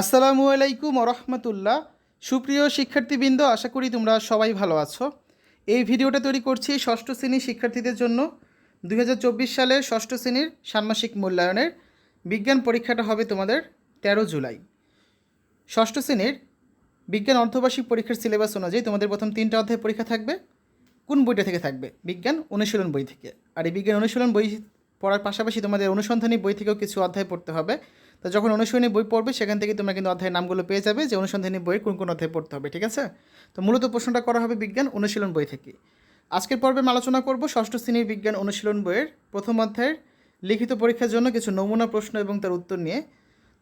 আসসালামু আলাইকুম রহমতুল্লাহ সুপ্রিয় শিক্ষার্থীবৃন্দ, আশা করি তোমরা সবাই ভালো আছো। এই ভিডিওটা তৈরি করছি ষষ্ঠ শ্রেণির শিক্ষার্থীদের জন্য। দুই সালের ষষ্ঠ শ্রেণির ষান্মাসিক মূল্যায়নের বিজ্ঞান পরীক্ষাটা হবে তোমাদের তেরো জুলাই। ষষ্ঠ শ্রেণির বিজ্ঞান অর্ধবার্ষিক পরীক্ষার সিলেবাস অনুযায়ী তোমাদের প্রথম তিনটা অধ্যায় পরীক্ষা থাকবে। কোন বইটা থেকে থাকবে? বিজ্ঞান অনুশীলন বই থেকে। আর এই বিজ্ঞান অনুশীলন বই পড়ার পাশাপাশি তোমাদের অনুসন্ধানী বই থেকেও কিছু অধ্যায় পড়তে হবে। তো যখন অনুসরণী বই পড়বে, সেখান থেকে তোমরা কিন্তু অধ্যায়ের নামগুলো পেয়ে যাবে যে অনুসন্ধানী বইয়ের কোন কোন অধ্যায় পড়তে হবে, ঠিক আছে? তো মূলত প্রশ্নটা করা হবে বিজ্ঞান অনুশীলন বই থেকে। আজকের পর্বে আলোচনা করব ষষ্ঠ শ্রেণির বিজ্ঞান অনুশীলন বইয়ের প্রথম অধ্যায়ের লিখিত পরীক্ষার জন্য কিছু নমুনা প্রশ্ন এবং তার উত্তর নিয়ে।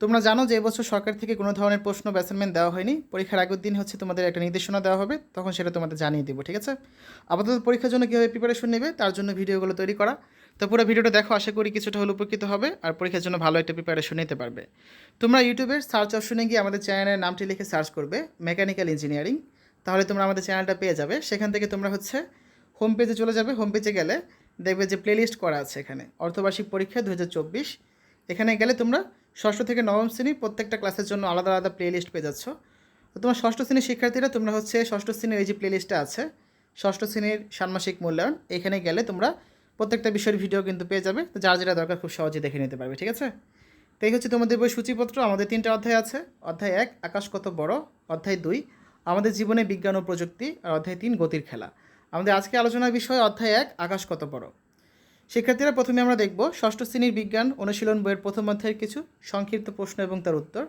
তোমরা জানো যে এবছর সরকার থেকে কোনো ধরনের প্রশ্ন অ্যাসাইনমেন্ট দেওয়া হয়নি। পরীক্ষার আগের দিন হচ্ছে তোমাদের একটা নির্দেশনা দেওয়া হবে, তখন সেটা তোমাদের জানিয়ে দেবো, ঠিক আছে? আপাতত পরীক্ষার জন্য কীভাবে প্রিপারেশন নেবে, তার জন্য ভিডিওগুলো তৈরি করা। তো পুরো ভিডিওটা দেখো, আশা করি কিছুটা হলে উপকৃত হবে আর পরীক্ষার জন্য ভালো একটা প্রিপারেশন নিতে পারবে। তোমরা ইউটিউবের সার্চ অপশনে গিয়ে আমাদের চ্যানেলের নামটি লিখে সার্চ করবে মেকানিক্যাল ইঞ্জিনিয়ারিং তাহলে তোমরা আমাদের চ্যানেলটা পেয়ে যাবে। সেখান থেকে তোমরা হচ্ছে হোম পেজে চলে যাবে। হোম পেজে গেলে দেখবে যে প্লেলিস্ট করা আছে এখানে, অর্থবার্ষিক পরীক্ষা দু হাজার চব্বিশ। এখানে গেলে তোমরা ষষ্ঠ থেকে নবম শ্রেণি প্রত্যেকটা ক্লাসের জন্য আলাদা আলাদা প্লেলিস্ট পেয়ে যাচ্ছ। তো তোমার ষষ্ঠ শ্রেণির শিক্ষার্থীরা তোমরা হচ্ছে ষষ্ঠ শ্রেণির এই যে প্লেলিস্টটা আছে, ষষ্ঠ শ্রেণির ষান্মাসিক মূল্যায়ন, এখানে গেলে তোমরা প্রত্যেকটা বিষয়ের ভিডিও কিন্তু পেয়ে যাবে। তো যার যেটা দরকার খুব সহজে দেখে নিতে পারবে, ঠিক আছে? তো এই হচ্ছে তোমাদের বই সূচিপত্র। আমাদের তিনটা অধ্যায় আছে। অধ্যায় এক, আকাশ কত বড়। অধ্যায় দুই, আমাদের জীবনে বিজ্ঞান ও প্রযুক্তি। আর অধ্যায় তিন, গতির খেলা। আমাদের আজকে আলোচনার বিষয় অধ্যায় এক, আকাশ কত বড়। শিক্ষার্থীরা প্রথমে আমরা দেখব ষষ্ঠ শ্রেণির বিজ্ঞান অনুশীলন বইয়ের প্রথম অধ্যায়ের কিছু সংক্ষিপ্ত প্রশ্ন এবং তার উত্তর।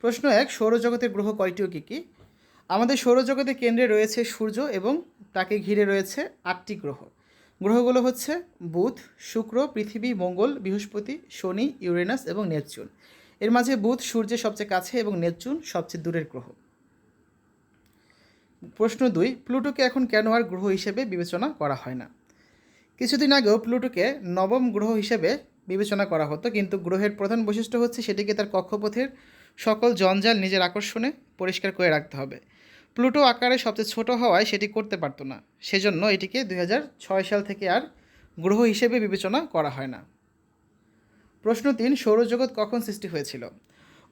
প্রশ্ন এক, সৌরজগতের গ্রহ কয়টি ও কী কী? আমাদের সৌরজগতের কেন্দ্রে রয়েছে সূর্য এবং তাকে ঘিরে রয়েছে আটটি গ্রহ। গ্রহগুলো হচ্ছে বুধ, শুক্র, পৃথিবী, মঙ্গল, বৃহস্পতি, শনি, ইউরেনাস এবং নেপচুন। এর মাঝে বুধ সূর্যের সবচেয়ে কাছে এবং নেপচুন সবচেয়ে দূরের গ্রহ। প্রশ্ন দুই, প্লুটোকে এখন কেন আর গ্রহ হিসেবে বিবেচনা করা হয় না? কিছুদিন আগেও প্লুটোকে নবম গ্রহ হিসেবে বিবেচনা করা হতো, কিন্তু গ্রহের প্রধান বৈশিষ্ট্য হচ্ছে সেটিকে তার কক্ষপথের সকল জঞ্জাল নিজের আকর্ষণে পরিষ্কার করে রাখতে হবে। প্লুটো আকারে সবচেয়ে ছোট হওয়ায় সেটি করতে পারতো না। সেজন্য এটিকে দুই হাজার ছয় সাল থেকে আর গ্রহ হিসেবে বিবেচনা করা হয় না। প্রশ্ন তিন, সৌরজগৎ কখন সৃষ্টি হয়েছিল?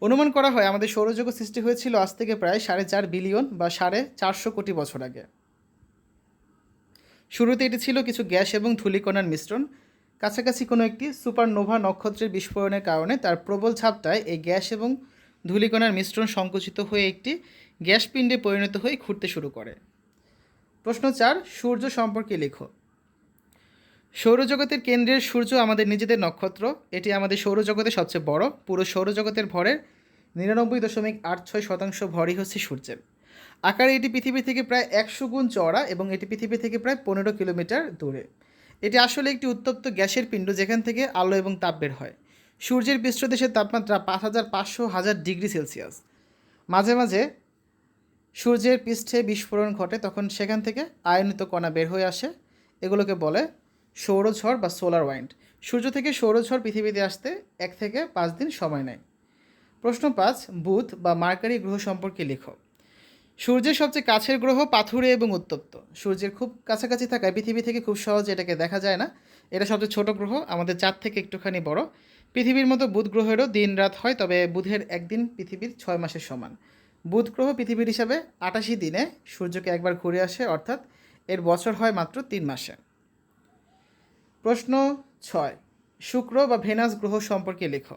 অনুমান করা হয় আমাদের সৌরজগৎ সৃষ্টি হয়েছিল আজ থেকে প্রায় সাড়ে চার বিলিয়ন বা সাড়ে চারশো কোটি বছর আগে। শুরুতে এটি ছিল কিছু গ্যাস এবং ধূলিকণার মিশ্রণ। কাছাকাছি কোনো একটি সুপারনোভা নক্ষত্রের বিস্ফোরণের কারণে তার প্রবল ছাপটায় এই গ্যাস এবং ধূলিকণার মিশ্রণ সংকুচিত হয়ে একটি গ্যাসপিণ্ডে পরিণত হয়ে ঘুরতে শুরু করে। প্রশ্ন চার, সূর্য সম্পর্কে লেখো। সৌরজগতের কেন্দ্রের সূর্য আমাদের নিজেদের নক্ষত্র। এটি আমাদের সৌরজগতের সবচেয়ে বড়। পুরো সৌরজগতের ভরের নিরানব্বই দশমিক আট ছয় শতাংশ ভরই হচ্ছে সূর্যের। আকারে এটি পৃথিবী থেকে প্রায় একশো গুণ চড়া এবং এটি পৃথিবী থেকে প্রায় পনেরো কিলোমিটার দূরে। এটি আসলে একটি উত্তপ্ত গ্যাসের পিণ্ড যেখান থেকে আলো এবং তাপ বের হয়। সূর্যের পৃষ্ঠদেশের তাপমাত্রা পাঁচ হাজার পাঁচশো হাজার ডিগ্রি সেলসিয়াস। মাঝে মাঝে সূর্যের পৃষ্ঠে বিস্ফোরণ ঘটে, তখন সেখান থেকে আয়নিত কণা বের হয়ে আসে। এগুলোকে বলে সৌরঝড় বা সোলার ওয়াইন্ড। সূর্য থেকে সৌরঝড় পৃথিবীতে আসতে এক থেকে পাঁচ দিন সময় নেয়। প্রশ্ন পাঁচ, বুধ বা মার্কারি গ্রহ সম্পর্কে লেখো। সূর্যের সবচেয়ে কাছের গ্রহ পাথুরে এবং উত্তপ্ত। সূর্যের খুব কাছাকাছি থাকায় পৃথিবী থেকে খুব সহজে এটাকে দেখা যায় না। এটা সবচেয়ে ছোট গ্রহ, আমাদের চাঁদ থেকে একটুখানি বড়। পৃথিবীর মতো বুধ গ্রহেরও দিন রাত হয়, তবে বুধের একদিন পৃথিবীর ছয় মাসের সমান। বুধ গ্রহ পৃথিবীর হিসাবে আটাশি দিনে সূর্যকে একবার ঘুরে আসে, অর্থাৎ এর বছর হয় মাত্র তিন মাসে। প্রশ্ন ছয়, শুক্র বা ভেনাস গ্রহ সম্পর্কে লেখো।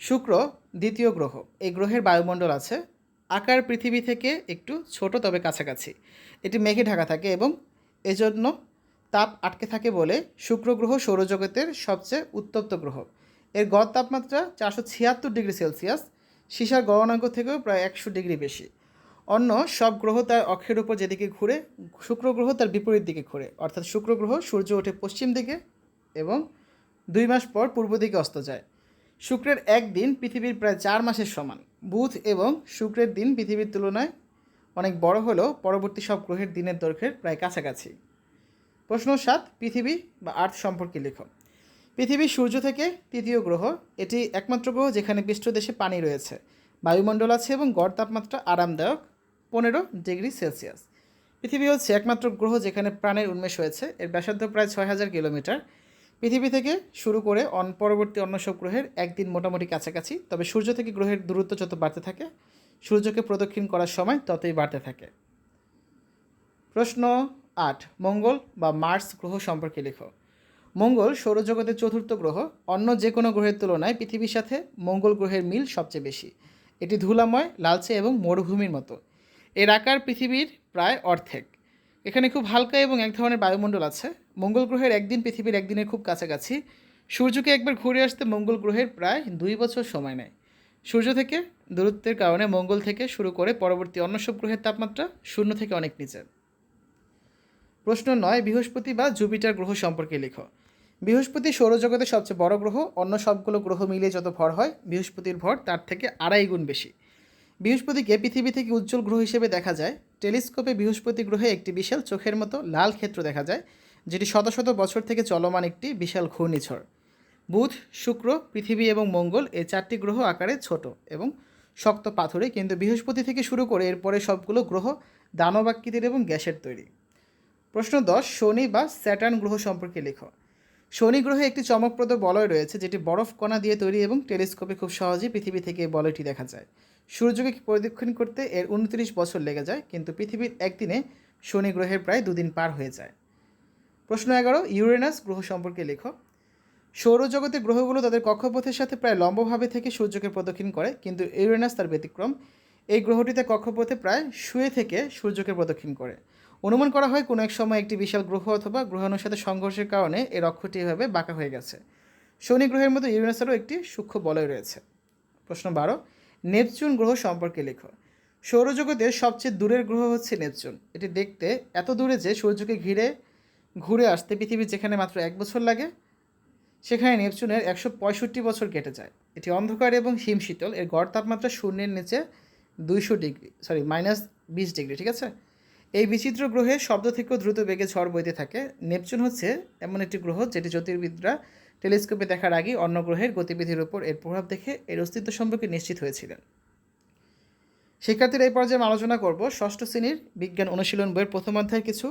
শুক্র দ্বিতীয় গ্রহ, এই গ্রহের বায়ুমণ্ডল আছে। আকার পৃথিবী থেকে একটু ছোট, তবে কাছাকাছি। এটি মেঘে ঢাকা থাকে এবং এজন্য তাপ আটকে থাকে বলে শুক্র গ্রহ সৌরজগতের সবচেয়ে উত্তপ্ত গ্রহ। এর গড় তাপমাত্রা চারশো ছিয়াত্তর ডিগ্রি সেলসিয়াস, সীসার গণনাঙ্ক থেকেও প্রায় একশো ডিগ্রি বেশি। অন্য সব গ্রহ তার অক্ষের উপর যেদিকে ঘুরে, শুক্র গ্রহ তার বিপরীত দিকে ঘুরে। অর্থাৎ শুক্র গ্রহ সূর্য ওঠে পশ্চিম দিকে এবং দুই মাস পর পূর্ব দিকে অস্ত যায়। শুক্রের একদিন পৃথিবীর প্রায় চার মাসের সমান। বুধ এবং শুক্রের দিন পৃথিবীর তুলনায় অনেক বড় হলেও পরবর্তী সব গ্রহের দিনের দৈর্ঘ্যের প্রায় কাছাকাছি। প্রশ্ন সাত, পৃথিবী বা আর্থ সম্পর্কে লেখো। পৃথিবী সূর্য থেকে তৃতীয় গ্রহ, এটি একমাত্র গ্রহ যেখানে পৃষ্ঠদেশে পানি রয়েছে। বায়ুমণ্ডল আছে এবং গড় তাপমাত্রা আরামদায়ক পনেরো ডিগ্রি সেলসিয়াস। পৃথিবী হচ্ছে একমাত্র গ্রহ যেখানে প্রাণের উন্মেষ হয়েছে। এর ব্যাসার্ধ প্রায় ছয় হাজার কিলোমিটার। পৃথিবী থেকে শুরু করে অন পরবর্তী অন্য সব গ্রহের একদিন মোটামুটি কাছাকাছি, তবে সূর্য থেকে গ্রহের দূরত্ব যত বাড়তে থাকে, সূর্যকে প্রদক্ষিণ করার সময় ততই বাড়তে থাকে। প্রশ্ন আট, মঙ্গল বা মার্স গ্রহ সম্পর্কে লেখো। মঙ্গল সৌরজগতের চতুর্থ গ্রহ, অন্য যে কোনো গ্রহের তুলনায় পৃথিবীর সাথে মঙ্গল গ্রহের মিল সবচেয়ে বেশি। এটি ধুলাময়, লালচে এবং মরুভূমির মতো। এর আকার পৃথিবীর প্রায় অর্ধেক। এখানে খুব হালকা এবং এক ধরনের বায়ুমণ্ডল আছে। মঙ্গল গ্রহের একদিন পৃথিবীর একদিনের খুব কাছাকাছি। সূর্যকে একবার ঘুরে আসতে মঙ্গল গ্রহের প্রায় দুই বছর সময় নেয়। সূর্য থেকে দূরত্বের কারণে মঙ্গল থেকে শুরু করে পরবর্তী অন্য সব গ্রহের তাপমাত্রা শূন্য থেকে অনেক নিচে। প্রশ্ন নয়, বৃহস্পতি বা জুপিটার গ্রহ সম্পর্কে লেখো। বৃহস্পতি সৌরজগতের সবচেয়ে বড় গ্রহ, অন্য সবগুলো গ্রহ মিলিয়ে যত ভর হয়, বৃহস্পতির ভর তার থেকে আড়াই গুণ বেশি। বৃহস্পতিকে পৃথিবী থেকে উজ্জ্বল গ্রহ হিসেবে দেখা যায়। টেলিস্কোপে বৃহস্পতি গ্রহে একটি বিশাল চোখের মতো লাল ক্ষেত্র দেখা যায়, যেটি শত শত বছর থেকে চলমান একটি বিশাল ঘূর্ণিঝড়। বুধ, শুক্র, পৃথিবী এবং মঙ্গল এই চারটি গ্রহ আকারে ছোট এবং শক্ত পাথরে, কিন্তু বৃহস্পতি থেকে শুরু করে এরপরে সবগুলো গ্রহ দানবাকৃতির এবং গ্যাসের তৈরি। প্রশ্ন দশ, শনি বা স্যাটার্ন গ্রহ সম্পর্কে লেখো। শনি গ্রহে একটি চমকপ্রদ বলয় রয়েছে, যেটি বরফ কণা দিয়ে তৈরি এবং টেলিস্কোপে খুব সহজেই পৃথিবী থেকে এই বলয়টি দেখা যায়। সূর্যকে পরিদক্ষিণ করতে এর উনত্রিশ বছর লেগে যায়, কিন্তু পৃথিবীর একদিনে শনি গ্রহের প্রায় দুদিন পার হয়ে যায়। প্রশ্ন এগারো, ইউরেনাস গ্রহ সম্পর্কে লেখো। সৌরজগতের গ্রহগুলো তাদের কক্ষপথের সাথে প্রায় লম্বভাবে থেকে সূর্যকে প্রদক্ষিণ করে, কিন্তু ইউরেনাস তার ব্যতিক্রম। এই গ্রহটিতে কক্ষপথে প্রায় শুয়ে থেকে সূর্যকে প্রদক্ষিণ করে। অনুমান করা হয় কোনো এক সময় একটি বিশাল গ্রহ অথবা গ্রহাণুর সাথে সংঘর্ষের কারণে এর অক্ষটি এভাবে বাঁকা হয়ে গেছে। শনি গ্রহের মতো ইউরেনাসেরও একটি সূক্ষ্ম বলয় রয়েছে। প্রশ্ন বারো, নেপচুন গ্রহ সম্পর্কে লেখো। সৌরজগতের সবচেয়ে দূরের গ্রহ হচ্ছে নেপচুন। এটি দেখতে এত দূরে যে সূর্যকে ঘিরে ঘুরে আসতে পৃথিবীর যেখানে মাত্র এক বছর লাগে, সেখানে নেপচুনের একশো পঁয়ষট্টি বছর কেটে যায়। এটি অন্ধকার এবং হিমশীতল। এর গড় তাপমাত্রা শূন্যের নিচে দুইশো ডিগ্রি সরি মাইনাস বিশ ডিগ্রি, ঠিক আছে? এই বিচিত্র গ্রহে শব্দ থেকেও দ্রুত বেগে ঝড় বইতে থাকে। নেপচুন হচ্ছে এমন একটি গ্রহ যেটি জ্যোতির্বিদরা টেলিস্কোপে দেখার আগে অন্য গ্রহের গতিবিধির উপর এর প্রভাব দেখে এর অস্তিত্ব সম্পর্কে নিশ্চিত হয়েছিলেন। শিক্ষার্থীরা এই পর্যায়ে আমি আলোচনা করব ষষ্ঠ শ্রেণির বিজ্ঞান অনুশীলন বইয়ের প্রথম অধ্যায়ের কিছু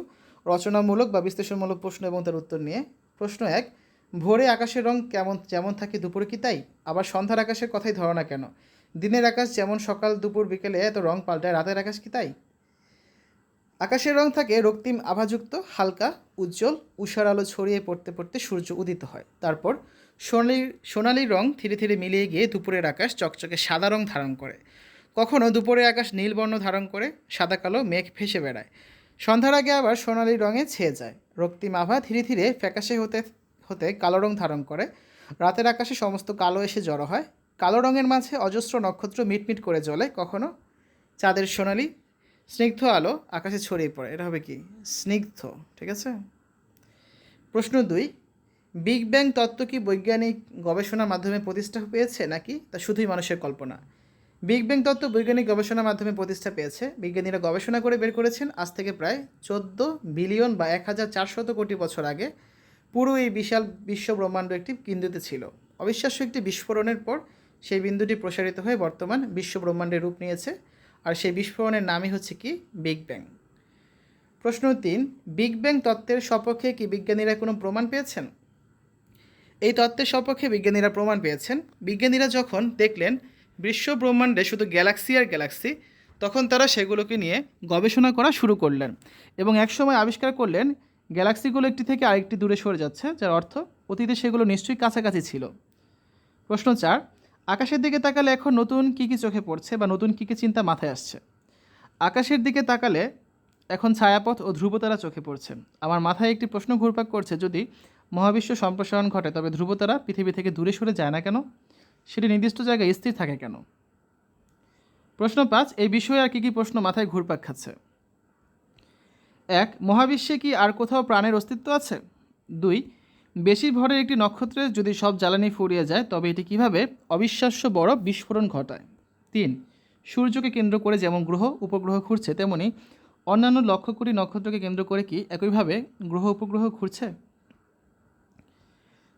রচনামূলক বা বিশ্লেষণমূলক প্রশ্ন এবং তার উত্তর নিয়ে। প্রশ্ন এক, ভোরে আকাশের রং কেমন, যেমন থাকে দুপুরে কি তাই? আবার সন্ধ্যার আকাশের কথাই ধরো না কেন? দিনের আকাশ যেমন সকাল দুপুর বিকেলে এত রং পাল্টায়, রাতের আকাশ কি তাই? আকাশের রং থাকে রক্তিম আভাযুক্ত, হালকা, উজ্জ্বল, উষার আলো ছড়িয়ে পড়তে পড়তে সূর্য উদিত হয়। তারপর সোনালির সোনালি রং ধীরে ধীরে মিলিয়ে গিয়ে দুপুরের আকাশ চকচকে সাদা রং ধারণ করে। কখনো দুপুরের আকাশ নীলবর্ণ ধারণ করে, সাদা কালো মেঘ ভেসে বেড়ায়। সন্ধ্যার আগে আবার সোনালি রঙে ছেয়ে যায়। রক্তিম আভা ধীরে ধীরে ফ্যাকাশে হতে হতে কালো রং ধারণ করে। রাতের আকাশে সমস্ত কালো এসে জড়ো হয়। কালো রঙের মাঝে অজস্র নক্ষত্র মিটমিট করে জ্বলে। কখনো চাঁদের সোনালি স্নিগ্ধ আলো আকাশে ছড়িয়ে পড়ে। এটা হবে কি? স্নিগ্ধ, ঠিক আছে? প্রশ্ন দুই, বিগ ব্যাং তত্ত্ব কি বৈজ্ঞানিক গবেষণার মাধ্যমে প্রতিষ্ঠা পেয়েছে নাকি তা শুধুই মানুষের কল্পনা? বিগ ব্যাং তত্ত্ব বৈজ্ঞানিক গবেষণার মাধ্যমে প্রতিষ্ঠা পেয়েছে। বিজ্ঞানীরা গবেষণা করে বের করেছেন আজ থেকে প্রায় চোদ্দ বিলিয়ন বা এক হাজার চারশত কোটি বছর আগে। পুরো এই বিশাল বিশ্ব ব্রহ্মাণ্ড একটি বিন্দুতে ছিল। অবিশ্বাস্য একটি বিস্ফোরণের পর সেই বিন্দুটি প্রসারিত হয়ে বর্তমান বিশ্ব ব্রহ্মাণ্ডের রূপ নিয়েছে। আর সেই বিস্ফোরণের নামই হচ্ছে কি? Big bang. প্রশ্ন তিন, বিগ ব্যাং তত্ত্বের সপক্ষে কি বিজ্ঞানীরা কোনো প্রমাণ পেয়েছেন? এই তত্ত্বের সপক্ষে বিজ্ঞানীরা প্রমাণ পেয়েছেন। বিজ্ঞানীরা যখন দেখলেন বিশ্ব ব্রহ্মাণ্ডে শুধু গ্যালাক্সি আর গ্যালাক্সি, তখন তারা সেগুলোকে নিয়ে গবেষণা করা শুরু করলেন এবং একসময় আবিষ্কার করলেন গ্যালাক্সিগুলো একটি থেকে আরেকটি দূরে সরে যাচ্ছে, যার অর্থ অতীতে সেগুলো নিশ্চয়ই কাছাকাছি ছিল। প্রশ্ন চার আকাশের দিকে তাকালে এখন নতুন কী কী চোখে পড়ছে বা নতুন কী কী চিন্তা মাথায় আসছে? আকাশের দিকে তাকালে এখন ছায়াপথ ও ধ্রুবতারা চোখে পড়ছে। আমার মাথায় একটি প্রশ্ন ঘুরপাক করছে, যদি মহাবিশ্ব সম্প্রসারণ ঘটে, তবে ধ্রুবতারা পৃথিবী থেকে দূরে সরে যায় না কেন? সেটি নির্দিষ্ট জায়গায় স্থির থাকে কেন? প্রশ্ন পাঁচ, এই বিষয়ে আর কী কী প্রশ্ন মাথায় ঘুরপাক খাচ্ছে? এক, মহাবিশ্বে কি আর কোথাও প্রাণের অস্তিত্ব আছে? দুই বেশি ভরের একটি নক্ষত্রের যদি সব জ্বালানি ফুরিয়ে যায়, তবে এটি কীভাবে অবিশ্বাস্য বড় বিস্ফোরণ ঘটায়? তিন, সূর্যকে কেন্দ্র করে যেমন গ্রহ উপগ্রহ ঘুরছে, তেমনি অন্যান্য লক্ষ কোটি নক্ষত্রকে কেন্দ্র করে কি একইভাবে গ্রহ উপগ্রহ ঘুরছে?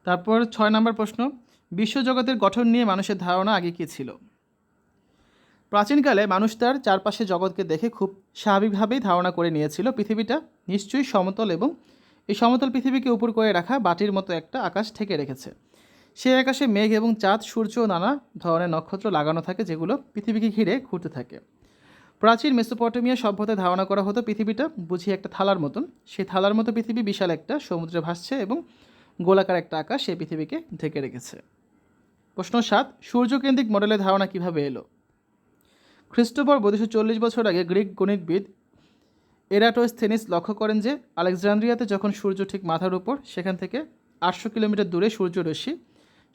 তারপর ছয় নম্বর প্রশ্ন, বিশ্বজগতের গঠন নিয়ে মানুষের ধারণা আগে কী ছিল? প্রাচীনকালে মানুষ তার চারপাশে জগৎকে দেখে খুব স্বাভাবিকভাবেই ধারণা করে নিয়েছিল, পৃথিবীটা নিশ্চয়ই সমতল এবং এই সমতল পৃথিবীকে উপর করে রাখা বাটির মতো একটা আকাশ ঠেকে রেখেছে। সেই আকাশে মেঘ এবং চাঁদ, সূর্য নানা ধরনের নক্ষত্র লাগানো থাকে যেগুলো পৃথিবীকে ঘিরে ঘুরতে থাকে। প্রাচীন মেসোপটেমিয়া সভ্যতায় ধারণা করা হতো পৃথিবীটা বুঝি একটা থালার মতন। সেই থালার মতো পৃথিবী বিশাল একটা, সমুদ্রে ভাসছে এবং গোলাকার একটা আকাশ সেই পৃথিবীকে ঢেকে রেখেছে। প্রশ্ন সাত, সূর্যকেন্দ্রিক মডেলের ধারণা কীভাবে এলো? খ্রিস্টপূর্ব দুশো চল্লিশ বছর আগে গ্রিক গণিতবিদ এরাটোস্থেনিস লক্ষ্য করেন যে আলেকজান্দ্রিয়াতে যখন সূর্য ঠিক মাথার উপর, সেখান থেকে আটশো কিলোমিটার দূরে সূর্যরশ্মি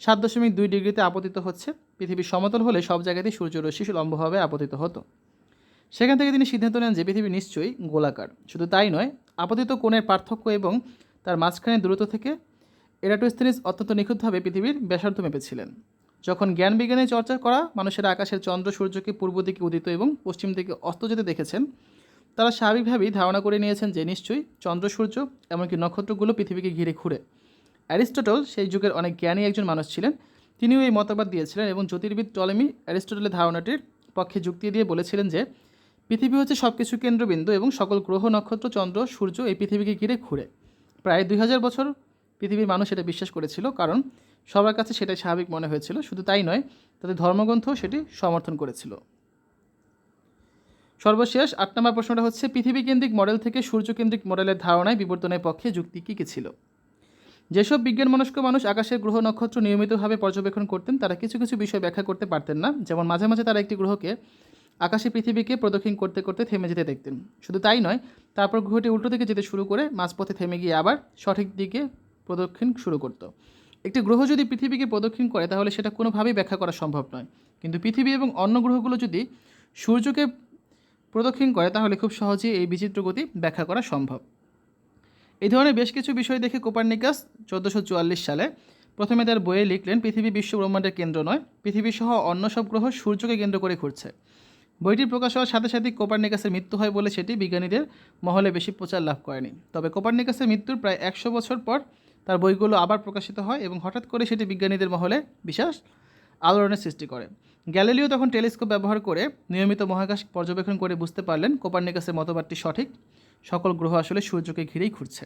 সাত দশমিক দুই ডিগ্রিতে আপতিত হচ্ছে। পৃথিবী সমতল হলে সব জায়গাতেই সূর্যরশ্মি লম্বভাবে আপতিত হতো। সেখান থেকে তিনি সিদ্ধান্ত নেন যে পৃথিবী নিশ্চয়ই গোলাকার। শুধু তাই নয়, আপতিত কোণের পার্থক্য এবং তার মাঝখানে দূরত্ব থেকে এরাটোস্থেনিস অত্যন্ত নিখুঁতভাবে পৃথিবীর ব্যাসার্ধ মেপেছিলেন। যখন জ্ঞান বিজ্ঞানের চর্চা করা, মানুষের আকাশের চন্দ্র সূর্যকে পূর্ব দিকে উদিত এবং পশ্চিম দিকে অস্ত যেতে দেখেছেন তারা স্বাভাবিকভাবেই ধারণা করে নিয়েছেন যে নিশ্চয়ই চন্দ্র, সূর্য এমনকি নক্ষত্রগুলো পৃথিবীকে ঘিরে ঘুরে। অ্যারিস্টটল সেই যুগের অনেক জ্ঞানী একজন মানুষ ছিলেন। তিনিও এই মতবাদ দিয়েছিলেন এবং জ্যোতির্বিদ টলেমি অ্যারিস্টটলের ধারণাটির পক্ষে যুক্তি দিয়ে বলেছিলেন যে, পৃথিবী হচ্ছে সব কিছু কেন্দ্রবিন্দু এবং সকল গ্রহ, নক্ষত্র, চন্দ্র, সূর্য এই পৃথিবীকে ঘিরে ঘুরে। প্রায় দুই হাজার বছর পৃথিবীর মানুষ এটা বিশ্বাস করেছিল, কারণ সবার কাছে সেটাই স্বাভাবিক মনে হয়েছিল। শুধু তাই নয়, তাদের ধর্মগ্রন্থও সেটি সমর্থন করেছিল। সর্বশেষ আট নম্বর প্রশ্নটা হচ্ছে পৃথিবী কেন্দ্রিক মডেল থেকে সূর্যকেন্দ্রিক মডেলের ধারণায় বিবর্তনের পক্ষে যুক্তি কী কী ছিল? যেসব বিজ্ঞান মনস্ক মানুষ আকাশের গ্রহ নক্ষত্র নিয়মিতভাবে পর্যবেক্ষণ করতেন, তারা কিছু কিছু বিষয় ব্যাখ্যা করতে পারতেন না। যেমন মাঝে মাঝে তারা একটি গ্রহকে আকাশে পৃথিবীকে প্রদক্ষিণ করতে করতে থেমে যেতে দেখতেন। শুধু তাই নয়, তারপর গ্রহটি উল্টো দিকে যেতে শুরু করে মাঝপথে থেমে গিয়ে আবার সঠিক দিকে প্রদক্ষিণ শুরু করত। একটি গ্রহ যদি পৃথিবীকে প্রদক্ষিণ করে, তাহলে সেটা কোনোভাবেই ব্যাখ্যা করা সম্ভব নয়। কিন্তু পৃথিবী এবং অন্য গ্রহগুলো যদি সূর্যকে প্রদক্ষিণ করে, তাহলে খুব সহজেই এই বিচিত্র গতি ব্যাখ্যা করা সম্ভব। এই ধরনের বেশ কিছু বিষয় দেখে কোপার্নিকাস চোদ্দোশো সালে প্রথমে তার বইয়ে লিখলেন, পৃথিবী বিশ্ব ব্রহ্মাণ্ডের কেন্দ্র নয় পৃথিবী সহ অন্য সব গ্রহ সূর্যকে কেন্দ্র করে ঘুরছে। বইটি প্রকাশ হওয়ার সাথে সাথে কোপার্নিকাসের মৃত্যু হয় বলে সেটি বিজ্ঞানীদের মহলে বেশি প্রচার লাভ করেনি। তবে কোপার্নিকাসের মৃত্যুর প্রায় একশো বছর পর তার বইগুলো আবার প্রকাশিত হয় এবং হঠাৎ করে সেটি বিজ্ঞানীদের মহলে বিশেষ আলোড়নের সৃষ্টি করে। গ্যালিলিও তখন টেলিস্কোপ ব্যবহার করে নিয়মিত মহাকাশ পর্যবেক্ষণ করে বুঝতে পারলেন কোপার্নিকাসের মতবাদটি সঠিক। সকল গ্রহ আসলে সূর্যকে ঘিরেই ঘুরছে।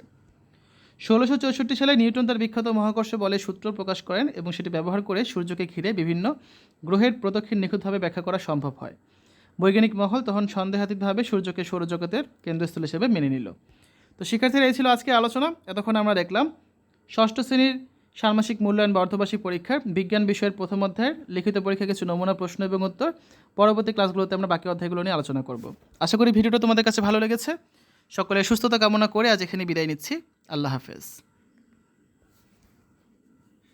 ষোলোশো চৌষট্টি সালে নিউটন তার বিখ্যাত মহাকর্ষ বলে সূত্র প্রকাশ করেন এবং সেটি ব্যবহার করে সূর্যকে ঘিরে বিভিন্ন গ্রহের প্রদক্ষিণ নিখুঁতভাবে ব্যাখ্যা করা সম্ভব হয়। বৈজ্ঞানিক মহল তখন সন্দেহাতীতভাবে সূর্যকে সৌরজগতের কেন্দ্রস্থল হিসেবে মেনে নিল। তো শিক্ষার্থীরা, এই ছিল আজকে আলোচনা। এতক্ষণ আমরা দেখলাম ষষ্ঠ শ্রেণির ষান্মাসিক মূল্যায়ন বা পরীক্ষার বিজ্ঞান বিষয়ের প্রথম অধ্যায়ের লিখিত পরীক্ষা কিছু নমুনা, প্রশ্ন এবং উত্তর। পরবর্তী ক্লাসগুলোতে আমরা বাকি অধ্যায়গুলো নিয়ে আলোচনা করব। আশা করি ভিডিওটা তোমাদের কাছে ভালো লেগেছে। সকলের সুস্থতা কামনা করে আজ এখানে বিদায় নিচ্ছি। আল্লাহ হাফেজ।